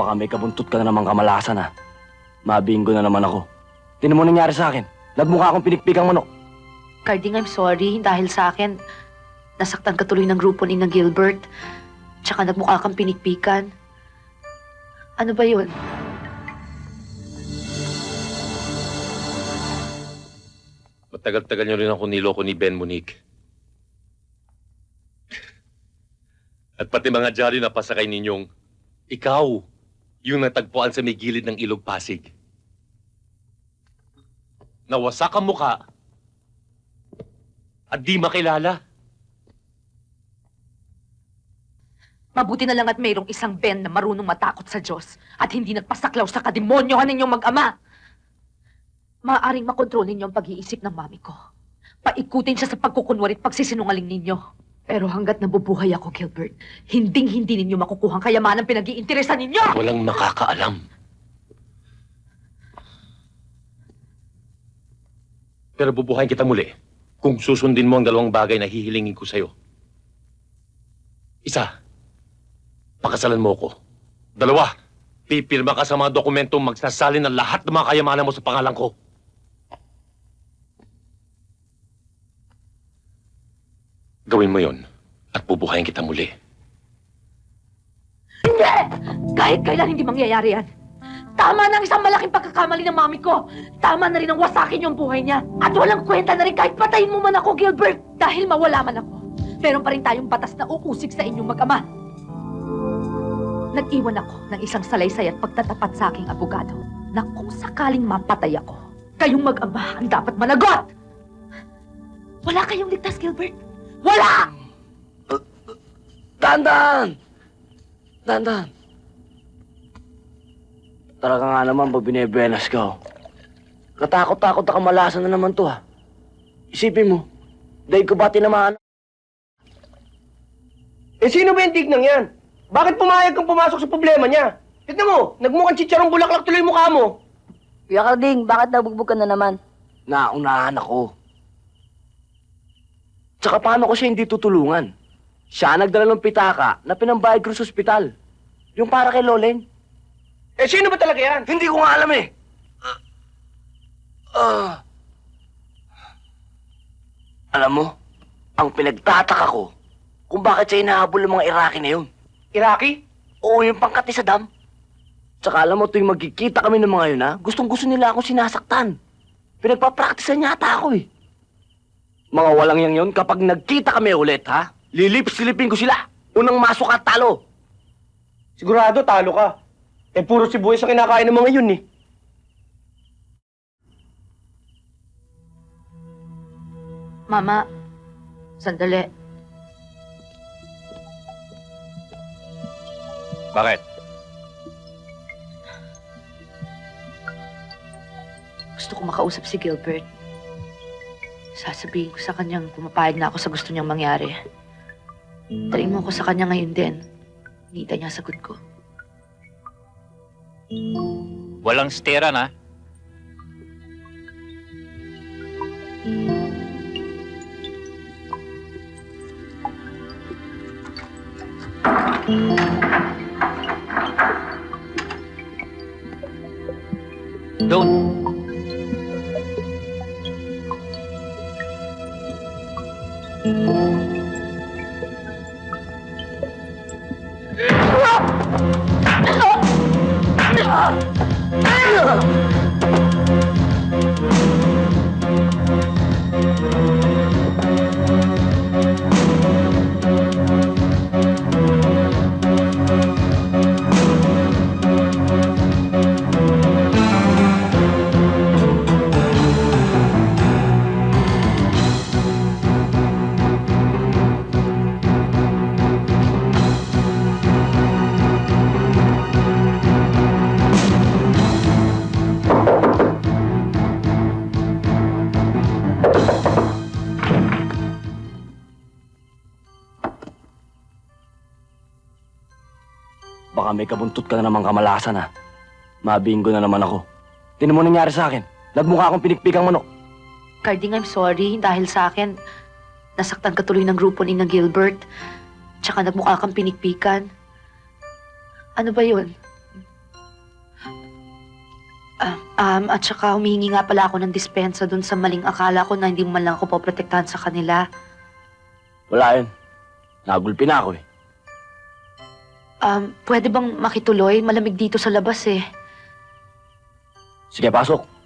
Baka may kabuntot ka na naman kamalasan ha. Mabinggo na naman ako. Tinan mo nangyari sa akin. Nagmukha akong pinikpikang manok. Carding, I'm sorry. Dahil sa akin, nasaktan ka tuloy ng grupo ni na Gilbert. Tsaka nagmukha kang pinikpikan. Ano ba yun? Matagal-tagal niyo rin ako niloko ni Ben Monique. At pati mga jolly na pasakay ninyong, ikaw, yung natagpuan sa may gilid ng ilog Pasig. Nawasak ang muka at di makilala. Mabuti na lang at mayroong isang Ben na marunong matakot sa Diyos at hindi nagpasaklaw sa kademonyohan ninyong mag-ama. Maaaring makontrol ninyo ang pag-iisip ng mami ko. Paikutin siya sa pagkukunwari at pagsisinungaling ninyo. Pero hanggat nabubuhay ako, Gilbert, hinding-hindi ninyo makukuha ang kayamanang pinag-iinteresan ninyo! Walang nakakaalam. Pero bubuhayin kita muli kung susundin mo ang dalawang bagay na hihilingin ko sa'yo. Isa, pakasalan mo ko. Dalawa, pipirma ka sa mga dokumentong magsasalin ng lahat ng mga kayamanan mo sa pangalan ko. Gawin mo yon at bubuhayin kita muli. Hindi! Kahit kailan hindi mangyayari yan. Tama na ang isang malaking pagkakamali ng mami ko. Tama na rin ang wasakin yung buhay niya. At walang kwenta na rin kahit patayin mo man ako, Gilbert. Dahil mawala man ako. Meron pa rin tayong batas na uusig sa inyong mag-ama. Nag-iwan ako ng isang salaysay at pagtatapat sa aking abogado na kung sakaling mapatay ako, kayong mag-ama ang dapat managot! Wala kayong ligtas, Gilbert. Wala! Dandan! Dandan! Talaga nga naman pag binebenas ka. oh. Katakot-takot na kamalasan na naman to ha. Isipin mo, dahil ko ba tinamaan? Eh, sino ba yung tignang yan? Bakit pumayag kang pumasok sa problema niya? Tignan mo, nagmukhang chicharong bulaklak tuloy mukha mo. Kuya Carding, bakit nabugbog ka na naman? Naunahan ako. Tsaka paano ko siya hindi tutulungan? Siya nagdala ng pitaka na pinambayad ko sa ospital. Yung para kay Loleng. Eh, sino ba talaga yan? Hindi ko nga alam eh. Ah. alam mo, ang pinagtataka ko kung bakit siya hinahabol ng mga Iraqi na yun. Iraqi? Oo, yung pangkati sa dam. Tsaka alam mo, tuwing magkikita kami ng mga yun ha, gustong gusto nila akong sinasaktan. Pinagpapraktisan yata ako eh. Mga walang yang yun, kapag nagkita kami ulit ha, lilip-silipin ko sila. Unang masok at talo. Sigurado, talo ka. Eh, puro sibuyas ang kinakain ng mga yun eh. Mama, sandali. Bakit? Gusto ko makausap si Gilbert. Sasabihin ko sa kanyang pumapayag na ako sa gusto niyang mangyari. Dalhin mo ako sa kanya ngayon din. Hinihintay niya sagot ko. Walang stera na. Don't. Ah! ah! ah! Baka may kabuntot ka na naman kamalasan ha. Mabingo na naman ako. Tinan mo nangyari sa akin. Nagmukha akong pinikpikang manok. Carding, I'm sorry dahil sa akin, nasaktan ka tuloy ng grupo ni na Gilbert. Tsaka nagmukha kang pinikpikan. Ano ba yun? Ah, um, at saka humihingi nga pala ako ng dispensa dun sa maling akala ko na hindi man lang ako poprotektahan sa kanila. Wala yun. Nagulpi na ako eh. Um, pwede bang makituloy? Malamig dito sa labas eh. Sige, pasok.